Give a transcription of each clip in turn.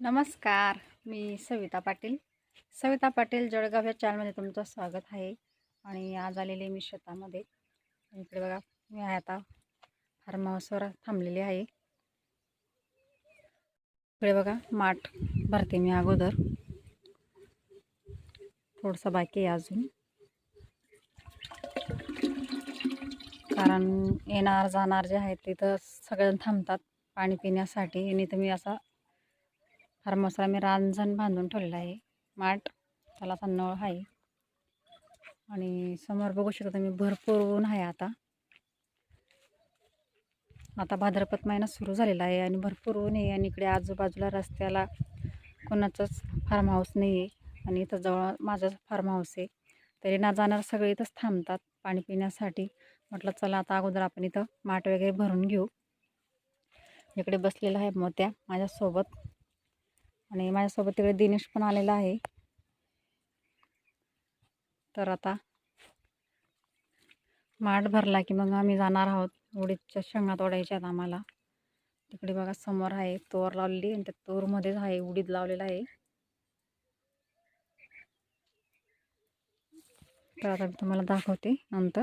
नमस्कार मी सविता पाटील. सविता पाटील जळगाव या चॅनलमध्ये तुमचं स्वागत आहे आणि आज आलेले मी शेतामध्ये. इकडे बघा मी आहे आता फार्म हाऊसवर थांबलेली आहे. इकडे बघा माठ भरते मी अगोदर. थोडंसं बाकी आहे अजून. कारण येणार जाणार जे आहेत तिथं सगळेजण थांबतात पाणी पिण्यासाठी. आणि तर मी असा फार्महाऊसला मी रांजण बांधून ठेवलेलं आहे. माठ त्याला असा नळ आहे. आणि समोर बघू शकता तुम्ही भरपूर ऊन आहे आता. आता भाद्रपद महिना सुरू झालेला आहे आणि भरपूर ऊन आहे आणि इकडे आजूबाजूला रस्त्याला कोणाचंच फार्म हाऊस नाही आहे आणि इथं जवळ माझंच फार्म हाऊस आहे. तरी ना जाणार सगळे इथंच थांबतात पाणी पिण्यासाठी. म्हटलं चला आता अगोदर आपण इथं माठ वगैरे भरून घेऊ. इकडे बसलेला आहे मोत्या माझ्यासोबत. आणि माझ्यासोबत तिकडे दिनेश पण आलेला आहे. तर आता माठ भरला की मग आम्ही जाणार आहोत. उडीदच्या शेंगा तोडायच्या आम्हाला. तिकडे बघा समोर आहे तोर लावलेली आणि त्या तोरमध्येच आहे उडीद लावलेला आहे. तर आता मी तुम्हाला दाखवते नंतर.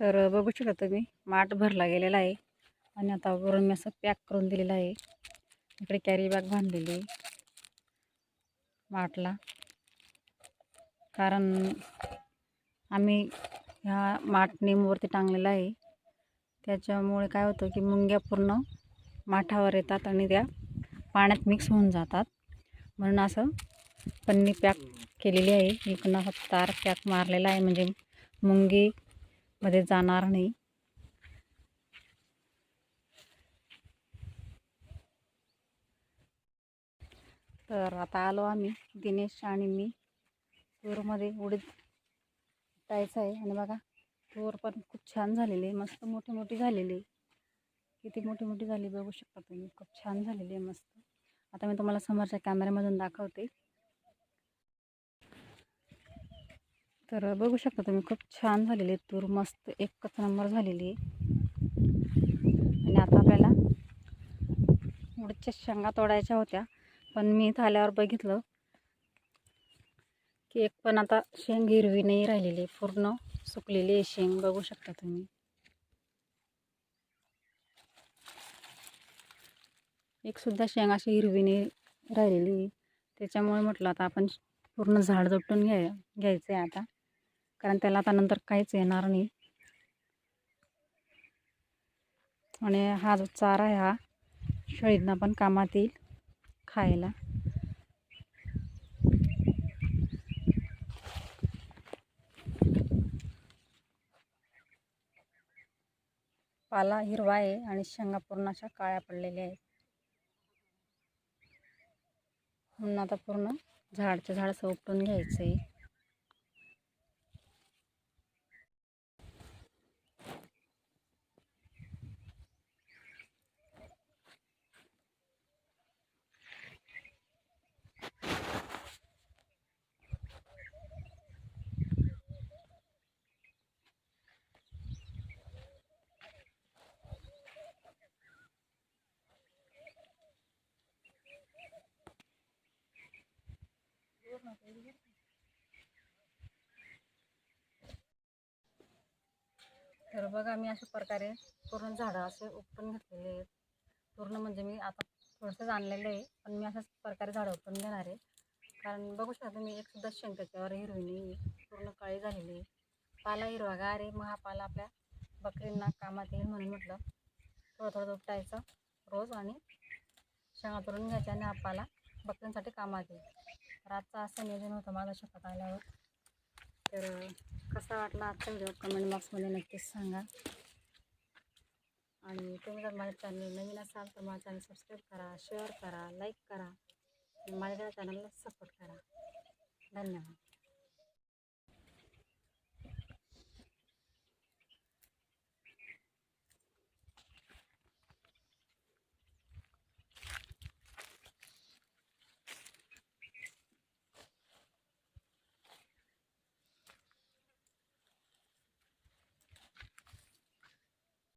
तर बघू शकता तुम्ही माठ भरला गेलेला आहे. आणि आता वरून मी असं पॅक करून दिलेलं आहे. इकडे कॅरी बॅग बांधलेली माटला कारण आम्ही ह्या माठ नेमवरती टांगलेला आहे. त्याच्यामुळे काय होतं की मुंग्या पूर्ण माठावर येतात आणि त्या पाण्यात मिक्स होऊन जातात. म्हणून असं पन्नी पॅक केलेली आहे. इकडनं असा तार पॅक मारलेला आहे. म्हणजे मुंगीमध्ये जाणार नाही. तर आता आलो आम्ही दिनेश आणि मी. तूरमध्ये उडीद टायचं आहे. आणि बघा तूर पण खूप छान झालेली आहे. मस्त मोठी मोठी झालेली आहे. किती मोठी मोठी झाली बघू शकता तुम्ही. खूप छान झालेली आहे मस्त. आता मी तुम्हाला समोरच्या कॅमेऱ्यामधून दाखवते. तर बघू शकता तुम्ही खूप छान झालेली आहे तूर मस्त एकच नंबर झालेली आहे. आणि आता आपल्याला उडीदच्या शेंगा तोडायच्या होत्या. पण मी इथं आल्यावर बघितलं की एक पण आता शेंग हिरवी नाही राहिलेली पूर्ण सुकलेली आहे शेंग बघू शकता तुम्ही. एक सुद्धा शेंग अशी हिरवी नाही राहिलेली. त्याच्यामुळे म्हटलं आता आपण पूर्ण झाड जोटून घ्याय घ्यायचं आहे आता. कारण त्याला आता नंतर काहीच येणार नाही. आणि हा जो चारा आहे हा शेळींना पण कामात येईल. खायला. पाला हिरवा आहे आणि शेंगा पूर्ण अशा काळ्या पडलेल्या आहेत. म्हणून आता पूर्ण झाडचं झाड असं उपटून घ्यायचं आहे तर बघा मी अशा प्रकारे पूर्ण झाडं असे उपटून घेतलेले आहेत. पूर्ण म्हणजे मी आता थोडंसंच आणलेलं आहे पण मी अशाच प्रकारे झाडं उपटून घेणार आहे. कारण बघू शकता तुम्ही एक सुद्धा शेंग त्याच्यावर हिरवी नाही पूर्ण काळी झालेली आहे. पाला हिरवागार आहे. मग हा पाला आपल्या बकरींना कामात येईल म्हणून म्हटलं. थोडं थोडं उपटायचं रोज आणि शेंगा तोडून घ्यायच्या आणि हा पाला बकरींसाठी कामात येईल. रातचं असं नियोजन होतं माझं शपथ आल्यावर. तर कसा वाटला आजचा व्हिडिओ कमेंट बॉक्समध्ये नक्कीच सांगा. आणि तुम्ही जर माझ्या चॅनल नवीन असाल तर माझ्या चॅनल सबस्क्राईब करा शेअर करा लाईक करा. आणि माझ्या चॅनलला सपोर्ट करा. धन्यवाद.